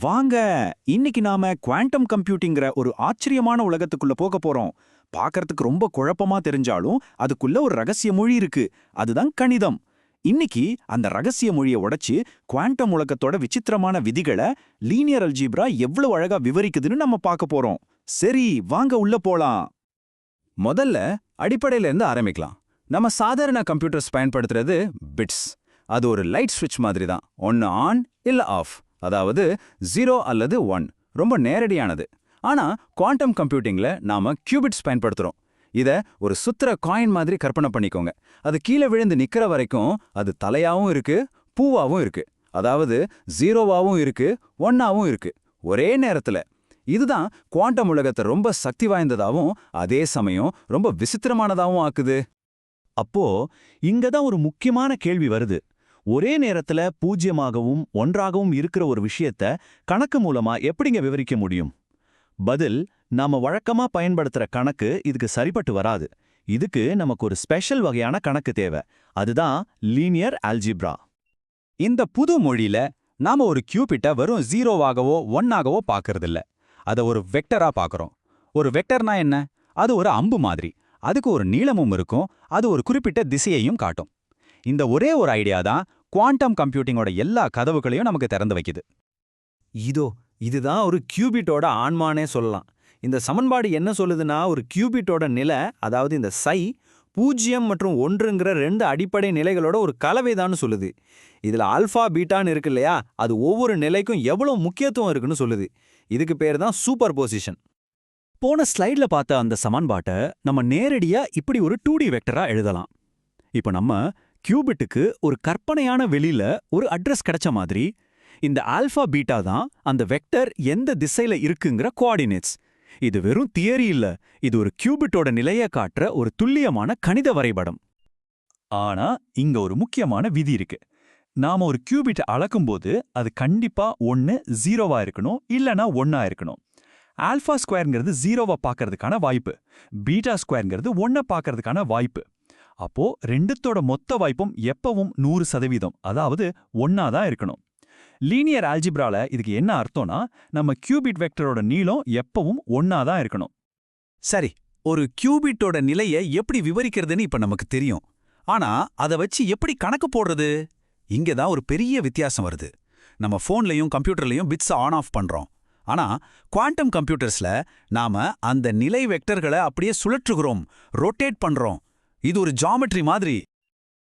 வாங்க இன்னைக்கு நாம குவாண்டம் கம்ப்யூட்டிங்கிற ஒரு ஆச்சரியமான உலகத்துக்குள்ள போக போறோம். பார்க்கறதுக்கு ரொம்ப குழப்பமா தெரிஞ்சாலும் அதுக்குள்ள ஒரு ரகசிய மொழி இருக்கு. அதுதான் கணிதம். இன்னைக்கு அந்த ரகசிய மொழியை உடைச்சு குவாண்டம் உலகத்தோட விசித்திரமான விதிகளை லீனியர் அல்ஜீப்ரா எவ்வளவு அழகா விவரிக்குதுன்னு நம்ம பார்க்க போறோம். சரி வாங்க உள்ள போலாம். முதல்ல அடிப்படையில இருந்து ஆரம்பிக்கலாம். நம்ம சாதாரண கம்ப்யூட்டர்ஸ் பயன்படுத்துறது பிட்ஸ். அது ஒரு லைட் ஸ்விட்ச் மாதிரி தான் ஒன்னு ஆன் இல்ல ஆஃப். அதாவது ஜீரோ அல்லது ஒன் ரொம்ப நேரடியானது. ஆனா குவாண்டம் கம்ப்யூட்டிங்ல நாம கியூபிட்ஸ் பயன்படுத்துறோம். இத ஒரு சுத்திர காயின் மாதிரி கற்பனை பண்ணிக்கோங்க. அது கீழே விழுந்து நிக்கிற வரைக்கும் அது தலையாவும் இருக்கு பூவாவும் இருக்கு. அதாவது ஜீரோவாவும் இருக்கு ஒன்னாவும் இருக்கு. ஒரே நேரத்துல. இதுதான் குவாண்டம் உலகத்தை ரொம்ப சக்தி வாய்ந்ததாவும் அதே சமயம் ரொம்ப விசித்திரமானதாவும் ஆக்குது. அப்போ இங்க தான் ஒரு முக்கியமான கேள்வி வருது. ஒரே நேரத்துல பூஜ்யமாகவும் ஒன்றாகவும் இருக்கிற ஒரு விஷயத்த கணக்கு மூலமா எப்படிங்க விவரிக்க முடியும்? பதில் நாம வழக்கமா பயன்படுத்துற கணக்கு இதுக்கு சரிப்பட்டு வராது. இதுக்கு நமக்கு ஒரு ஸ்பெஷல் வகையான கணக்கு தேவை. அதுதான் லீனியர் ஆல்ஜிப்ரா இந்த புது மொழியில நாம ஒரு கியூபிட்ட வெறும் ஜீரோவாகவோ ஒன்னாகவோ பார்க்கறதில்ல. அத ஒரு வெக்டரா பார்க்கறோம். ஒரு வெக்டர்னா என்ன? அது ஒரு அம்பு மாதிரி. அதுக்கு ஒரு நீளமும் இருக்கும். அது ஒரு குறிப்பிட்ட திசையையும் காட்டும். இந்த ஒரே ஒரு ஐடியா தான் குவாண்டம் கம்ப்யூட்டிங்கோட எல்லா கதவுகளையும் நமக்கு திறந்து வைக்குது. இதோ இதுதான் ஒரு கியூபிட்டோட ஆன்மானே சொல்லலாம். இந்த சமன்பாடு என்ன சொல்லுதுன்னா ஒரு கியூபிட்டோட நிலை அதாவது இந்த சை பூஜ்ஜியம் மற்றும் ஒன்றுங்கிற ரெண்டு அடிப்படை நிலைகளோட ஒரு கலவைதான்னு சொல்லுது. இதுல ஆல்ஃபா பீட்டான்னு இருக்கு இல்லையா? அது ஒவ்வொரு நிலைக்கும் எவ்வளோ முக்கியத்துவம் இருக்குன்னு சொல்லுது. இதுக்கு பேர் தான் சூப்பர் பொசிஷன் போன ஸ்லைட்ல பார்த்த அந்த சமன்பாட்டை நம்ம நேரடியா இப்படி ஒரு டூ டி வெக்டரா எழுதலாம். இப்போ நம்ம கியூபிட்டுக்கு ஒரு கற்பனையான வெளியில ஒரு அட்ரஸ் கிடைச்ச மாதிரி இந்த ஆல்ஃபா பீட்டா தான் அந்த வெக்டர் எந்த திசையில இருக்குங்கிற கோஆர்டினேட்ஸ் இது வெறும் தியரி இல்ல இது ஒரு கியூபிட்டோட நிலைய காட்டுற ஒரு துல்லியமான கணித வரைபடம். ஆனா இங்க ஒரு முக்கியமான விதி இருக்கு. நாம ஒரு கியூபிட்டை அளக்கும்போது அது கண்டிப்பா ஒன்னு ஜீரோவா இருக்கணும் இல்லனா ஒன்னா இருக்கணும். ஆல்ஃபா ஸ்கொயர்ங்கிறது ஜீரோவா பார்க்கறதுக்கான வாய்ப்பு. பீட்டா ஸ்கொயர்ங்கிறது ஒன்னை பார்க்கறதுக்கான வாய்ப்பு. அப்போ ரெண்டுத்தோட மொத்த வாய்ப்பும் எப்பவும் நூறு சதவீதம். அதாவது ஒன்னா தான் இருக்கணும். லீனியர் ஆல்ஜிப்ரால இதுக்கு என்ன அர்த்தம்னா நம்ம கியூபிட் வெக்டரோட நீளம் எப்பவும் ஒன்னா தான் இருக்கணும். சரி ஒரு கியூபிட்டோட நிலையை எப்படி விவரிக்கிறதுன்னு இப்ப நமக்கு தெரியும். ஆனா அதை வச்சு எப்படி கணக்கு போடுறது? இங்க தான் ஒரு பெரிய வித்தியாசம் வருது. நம்ம ஃபோன்லயும் கம்ப்யூட்டர்லயும் பிட்ஸ் ஆன் ஆஃப் பண்றோம். ஆனா குவாண்டம் கம்ப்யூட்டர்ஸ்ல நாம அந்த நிலை வெக்டர்களை அப்படியே சுழற்றுகிறோம் ரொட்டேட் பண்றோம். இது ஒரு ஜாமெட்ரி மாதிரி.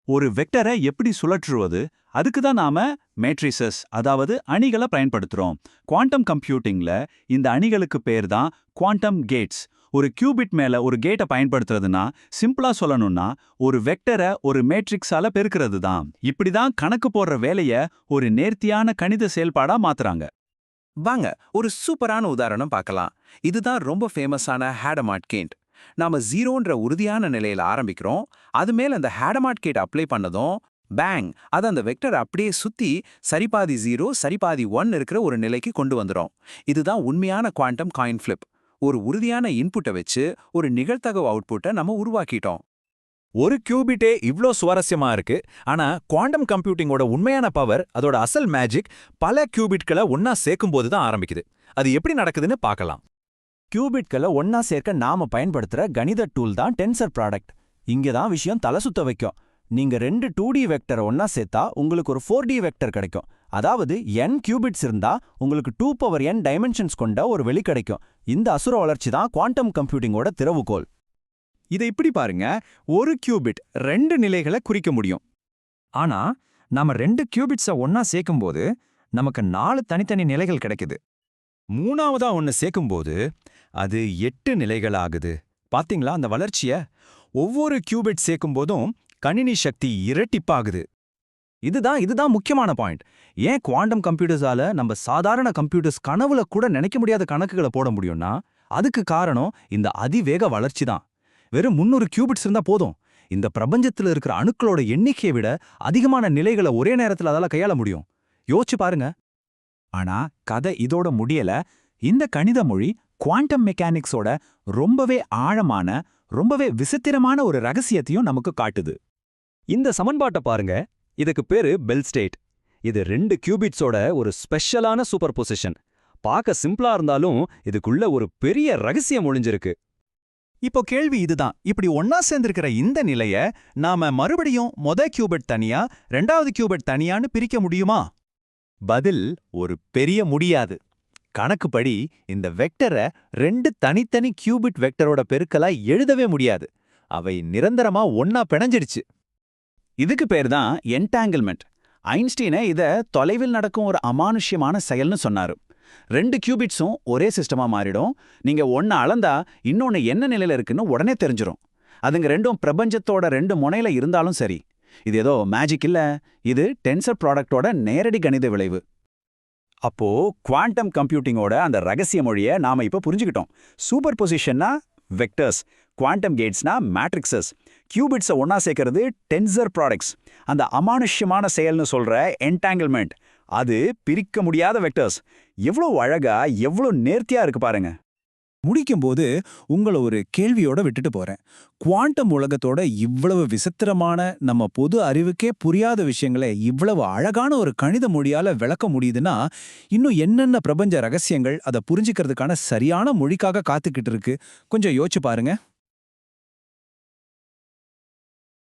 ஒரு வெக்டரை எப்படி சுழற்றுவது? அதுக்கு தான் நாம மேட்ரிசஸ் அதாவது அணிகளை பயன்படுத்துறோம். குவாண்டம் கம்ப்யூட்டிங்ல இந்த அணிகளுக்கு பேர் தான் குவாண்டம் கேட்ஸ் ஒரு கியூபிட் மேல ஒரு கேட்டை பயன்படுத்துறதுனா சிம்பிளா சொல்லணும்னா ஒரு வெக்டரை ஒரு மேட்ரிக்ஸால பெருக்கிறது தான். இப்படி தான் கணக்கு போடுற வேலைய ஒரு நேர்த்தியான கணித செயல்பாடா மாத்துறாங்க. வாங்க ஒரு சூப்பரான உதாரணம் பார்க்கலாம். இதுதான் ரொம்ப ஃபேமஸான ஹேடமாட் கேண்ட் நாம ஜீரோன்ற உறுதியான நிலையில ஆரம்பிக்கிறோம். அது மேல அந்த ஹேடமாட் கேட் அப்ளை பண்ணதும் பேங்! அது அந்த வெக்டர் அப்படியே சுத்தி சரிபாதி ஜீரோ சரிபாதி ஒன் இருக்கிற ஒரு நிலைக்கு கொண்டு வந்துரும். இதுதான் உண்மையான குவாண்டம் காயின் ஃபிளிப். ஒரு உறுதியான இன்புட்டை வச்சு ஒரு நிகழ்த்தகவு அவுட்புட்டை நம்ம உருவாக்கிட்டோம். ஒரு கியூபிட்டே இவ்ளோ சுவாரஸ்யமா இருக்கு. ஆனா குவாண்டம் கம்ப்யூட்டிங்கோட உண்மையான பவர் அதோட அசல் மேஜிக் பல கியூபிட்களை ஒன்னா சேர்க்கும்போது தான் ஆரம்பிக்குது. அது எப்படி நடக்குதுன்னு பார்க்கலாம். கியூபிட்களை ஒன்னா சேர்க்க நாம பயன்படுத்துற கணித டூல் தான் டென்சர் ப்ராடக்ட் இங்க தான் விஷயம் தலை சுத்த வைக்கும். நீங்க ரெண்டு டூ டி வெக்டரை ஒன்னா சேர்த்தா உங்களுக்கு ஒரு ஃபோர் டி வெக்டர் கிடைக்கும். அதாவது என் கியூபிட்ஸ் இருந்தா உங்களுக்கு டூ பவர் என் டைமென்ஷன்ஸ் கொண்ட ஒரு வெளி கிடைக்கும். இந்த அசுர வளர்ச்சி தான் குவாண்டம் கம்ப்யூட்டிங்கோட திறவுகோல். இதை இப்படி பாருங்க. ஒரு கியூபிட் ரெண்டு நிலைகளை குறிக்க முடியும். ஆனா நாம ரெண்டு கியூபிட்ஸை ஒன்னா சேர்க்கும்போது நமக்கு நாலு தனித்தனி நிலைகள் கிடைக்குது. மூணாவதா ஒன்னு சேர்க்கும்போது அது எட்டு நிலைகளாகுது. பாத்தீங்களா? அந்த வளர்ச்சிய ஒவ்வொரு கியூபிட் சேர்க்கும்போதும் கணினி சக்தி இரட்டிப்பாகுது. இதுதான் இதுதான் முக்கியமான பாயிண்ட் ஏன் குவாண்டம் கம்ப்யூட்டர்ஸால நம்ம சாதாரண கம்ப்யூட்டர்ஸ் கனவுல கூட நினைக்க முடியாத கணக்குகளை போட முடியும்னா அதுக்கு காரணம் இந்த அதிவேக வளர்ச்சி தான். வெறும் முன்னூறு கியூபிட்ஸ் இருந்தா போதும். இந்த பிரபஞ்சத்துல இருக்கிற அணுக்களோட எண்ணிக்கையை விட அதிகமான நிலைகளை ஒரே நேரத்துல அதால கையாள முடியும். யோசிச்சு பாருங்க. ஆனா கதை இதோட முடியல. இந்த கணித மொழி குவாண்டம் மெக்கானிக்ஸோட ரொம்பவே ஆழமான ரொம்பவே விசித்திரமான ஒரு ரகசியத்தையும் நமக்கு காட்டுது. இந்த சமன்பாட்டை பாருங்க. இதுக்கு பேரு பெல் ஸ்டேட் இது ரெண்டு கியூபிட்ஸோட ஒரு ஸ்பெஷலான சூப்பர் பொசிஷன் பார்க்க சிம்பிளா இருந்தாலும் இதுக்குள்ள ஒரு பெரிய ரகசியம் ஒளிஞ்சிருக்கு. இப்போ கேள்வி இதுதான். இப்படி ஒன்னா சேர்ந்திருக்கிற இந்த நிலைய நாம மறுபடியும் மொத கியூபிட் தனியா ரெண்டாவது கியூபிட் தனியான்னு பிரிக்க முடியுமா? பதில் ஒரு பெரிய முடியாது. கணக்குப்படி இந்த வெக்டரை ரெண்டு தனித்தனி கியூபிட் வெக்டரோட பெருக்கலா எழுதவே முடியாது. அவை நிரந்தரமா ஒன்னா பிணைஞ்சிடுச்சு இதுக்கு பேர் தான் என்டாங்கிள்மெண்ட். ஐன்ஸ்டீனை இத தொலைவில் நடக்கும் ஒரு அமானுஷ்யமான செயல்னு சொன்னாரு. ரெண்டு கியூபிட்ஸும் ஒரே சிஸ்டமா மாறிடும். நீங்க ஒன்னு அளந்தா இன்னொன்னு என்ன நிலையில இருக்குன்னு உடனே தெரிஞ்சிடும் அதுங்க ரெண்டும் பிரபஞ்சத்தோட ரெண்டு முனையில இருந்தாலும் சரி. இது ஏதோ மேஜிக் இல்ல. இது டென்சர் ப்ராடக்டோட நேரடி கணித விளைவு. அப்போ குவாண்டம் கம்ப்யூட்டிங்கோட அந்த ரகசிய மொழியை நாம இப்ப புரிஞ்சுக்கிட்டோம். சூப்பர் பொசிஷன்னா வெக்டர்ஸ் குவாண்டம் கேட்ஸ்னா மேட்ரிக்ஸஸ் கியூபிட்ஸை ஒன்னா சேர்க்கறது டென்சர் ப்ராடக்ட்ஸ் அந்த அமானுஷ்யமான செயல்னு சொல்ற என்டாங்கிள்மெண்ட் அது பிரிக்க முடியாத வெக்டர்ஸ் எவ்வளோ அழகா எவ்வளோ நேர்த்தியா இருக்கு பாருங்க. முடிக்கும்போது உங்களை ஒரு கேள்வியோட விட்டுட்டு போறேன். குவாண்டம் உலகத்தோட இவ்வளவு விசித்திரமான நம்ம பொது அறிவுக்கே புரியாத விஷயங்களை இவ்வளவு அழகான ஒரு கணித மொழியால விளக்க முடியுதுன்னா இன்னும் என்னென்ன பிரபஞ்ச ரகசியங்கள் அதை புரிஞ்சுக்கிறதுக்கான சரியான மொழிக்காக காத்துக்கிட்டு இருக்கு. கொஞ்சம் யோசிச்சு பாருங்க.